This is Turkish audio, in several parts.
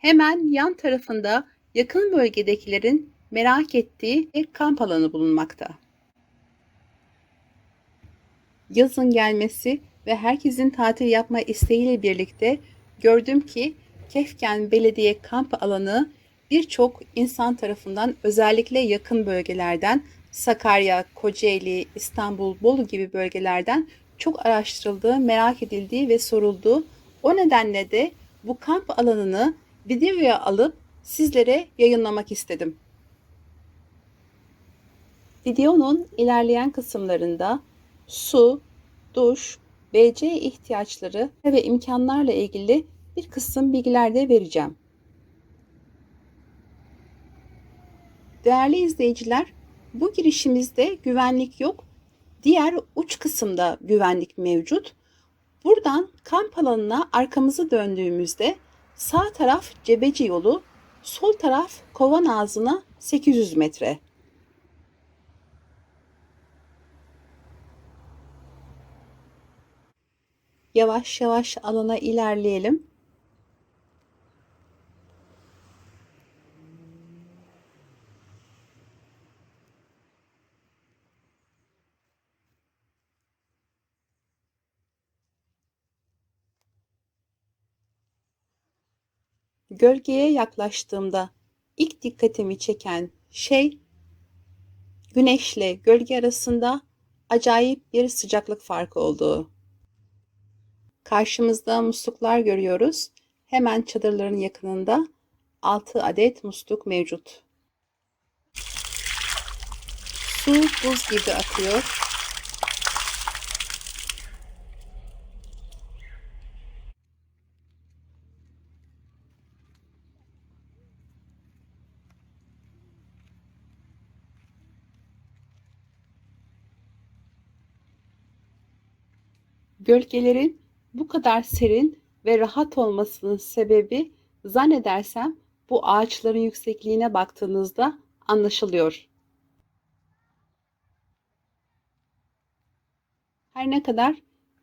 Hemen yan tarafında yakın bölgedekilerin merak ettiği bir kamp alanı bulunmakta. Yazın gelmesi ve herkesin tatil yapma isteğiyle birlikte gördüm ki Kefken Belediye Kamp Alanı birçok insan tarafından özellikle yakın bölgelerden Sakarya, Kocaeli, İstanbul, Bolu gibi bölgelerden çok araştırıldığı, merak edildiği ve sorulduğu. O nedenle de bu kamp alanını videoya alıp sizlere yayınlamak istedim. Videonun ilerleyen kısımlarında su, duş, BC ihtiyaçları ve imkanlarla ilgili bir kısım bilgiler de vereceğim. Değerli izleyiciler, bu girişimizde güvenlik yok. Diğer uç kısımda güvenlik mevcut. Buradan kamp alanına arkamızı döndüğümüzde sağ taraf Cebeci yolu, sol taraf kovan ağzına 800 metre. Yavaş yavaş alana ilerleyelim. Gölgeye yaklaştığımda ilk dikkatimi çeken şey güneşle gölge arasında acayip bir sıcaklık farkı olduğu. Karşımızda musluklar görüyoruz. Hemen çadırların yakınında 6 adet musluk mevcut. Su buz gibi akıyor. Gölgelerin bu kadar serin ve rahat olmasının sebebi zannedersem bu ağaçların yüksekliğine baktığınızda anlaşılıyor. Her ne kadar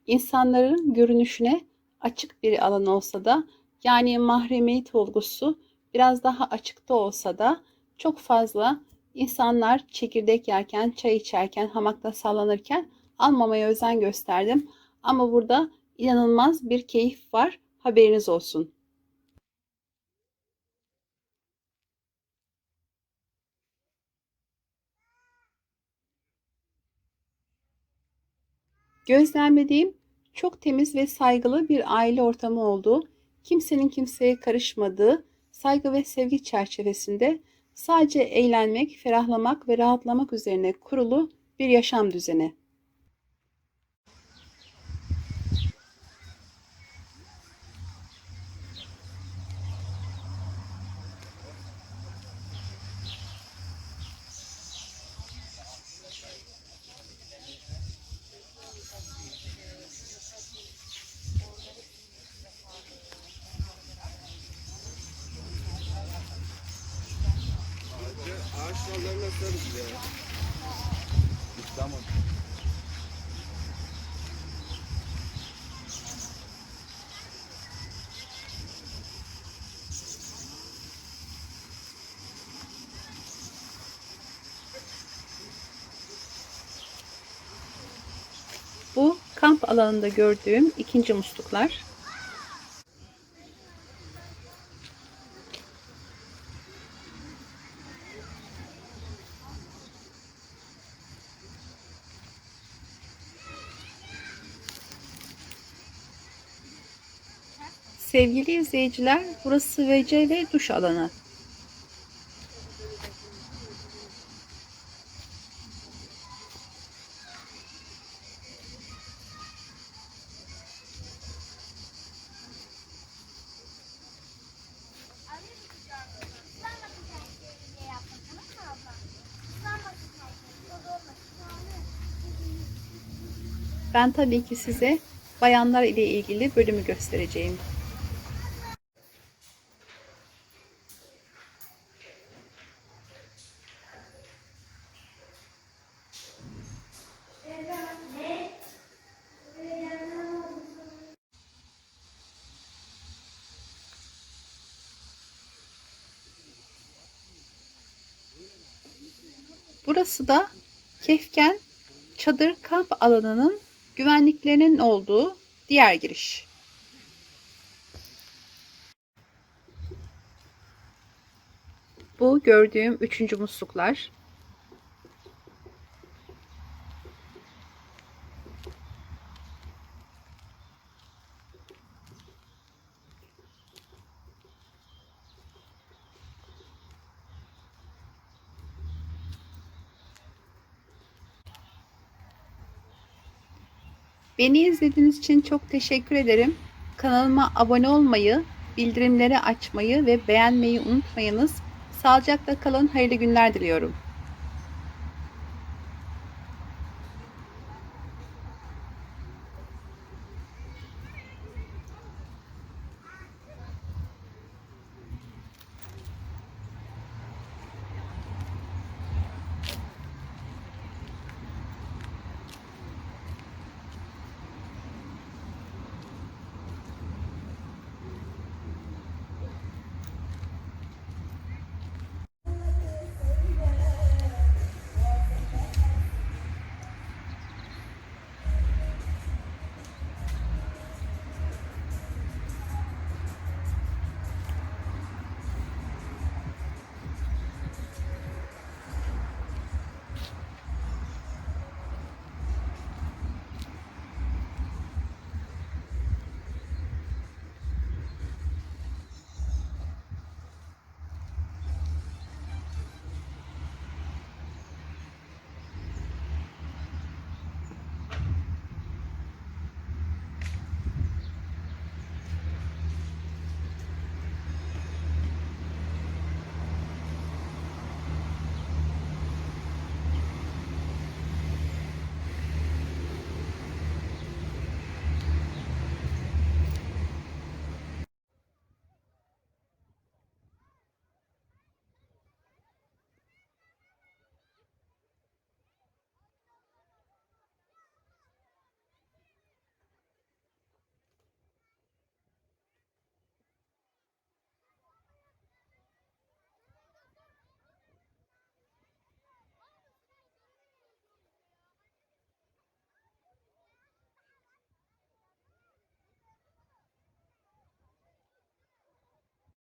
insanların görünüşüne açık bir alan olsa da yani mahremiyet olgusu biraz daha açıkta olsa da çok fazla insanlar çekirdek yerken, çay içerken, hamakta sallanırken almamaya özen gösterdim. Ama burada inanılmaz bir keyif var. Haberiniz olsun. Gözlemlediğim çok temiz ve saygılı bir aile ortamı olduğu, kimsenin kimseye karışmadığı, saygı ve sevgi çerçevesinde sadece eğlenmek, ferahlamak ve rahatlamak üzerine kurulu bir yaşam düzeni. Kamp alanında gördüğüm ikinci musluklar. Sevgili izleyiciler, burası WC ve duş alanı. Ben tabii ki size bayanlar ile ilgili bölümü göstereceğim. Burası da Kefken çadır kamp alanının güvenliklerinin olduğu diğer giriş. Bu gördüğüm üçüncü musluklar. Beni izlediğiniz için çok teşekkür ederim. Kanalıma abone olmayı, bildirimleri açmayı ve beğenmeyi unutmayınız. Sağlıcakla kalın, hayırlı günler diliyorum.